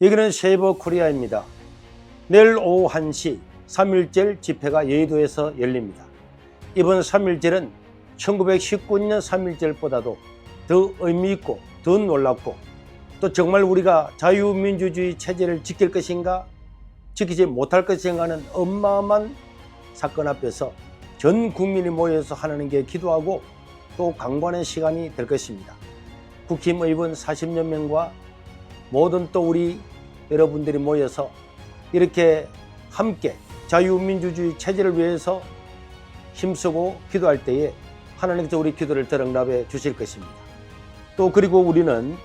여기는 세이버 코리아입니다. 내일 오후 1시 3.1절 집회가 여의도에서 열립니다. 이번 3.1절은 1919년 3.1절보다도 더 의미있고 더 놀랍고 또 정말 우리가 자유민주주의 체제를 지킬 것인가 지키지 못할 것인가는 어마어마한 사건 앞에서 전 국민이 모여서 하나님께 기도하고 또 강구하는 시간이 될 것입니다. 국힘 의원 40여 명과 모든 또 우리 여러분들이 모여서 이렇게 함께 자유민주주의 체제를 위해서 힘쓰고 기도할 때에 하나님께서 우리 기도를 들응답해 주실 것입니다. 또 그리고 우리는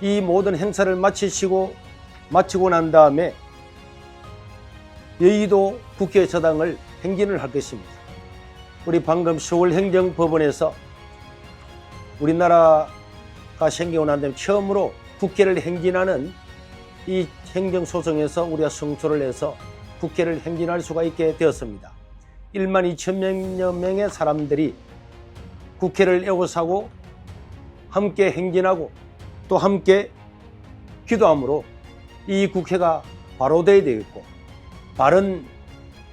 이 모든 행사를 마치시고 마치고 난 다음에 여의도 국회의사당을 행진을 할 것입니다. 우리 방금 서울행정법원에서 우리나라가 생기고 난 다음에 처음으로 국회를 행진하는 이 행정소송에서 우리가 승소를 해서 국회를 행진할 수가 있게 되었습니다. 1만 2천여 명의 사람들이 국회를 에워싸고 함께 행진하고 또 함께 기도함으로 이 국회가 바로 돼야 되겠고 바른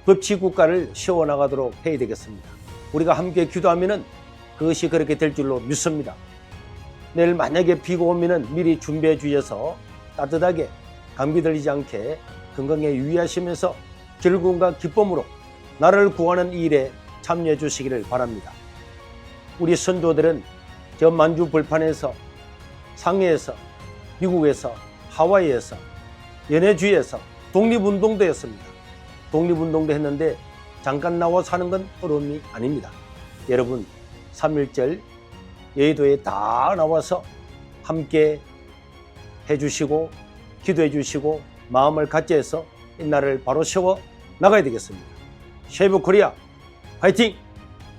법치 국가를 세워나가도록 해야 되겠습니다. 우리가 함께 기도하면은 그것이 그렇게 될 줄로 믿습니다. 내일 만약에 비가 오면은 미리 준비해 주셔서 따뜻하게 감기 들리지 않게 건강에 유의하시면서 즐거움과 기쁨으로 나를 구하는 일에 참여해 주시기를 바랍니다. 우리 선조들은 저 만주 벌판에서 상해에서 미국에서 하와이에서 연해주에서 독립운동도 했습니다. 독립운동도 했는데 잠깐 나와 사는 건 어려움이 아닙니다. 여러분 3.1절 여의도에 다 나와서 함께 해주시고 기도해 주시고 마음을 같이 해서 이 나라를 바로 세워 나가야 되겠습니다. 쉐이브 코리아 파이팅!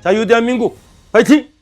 자유대한민국 파이팅!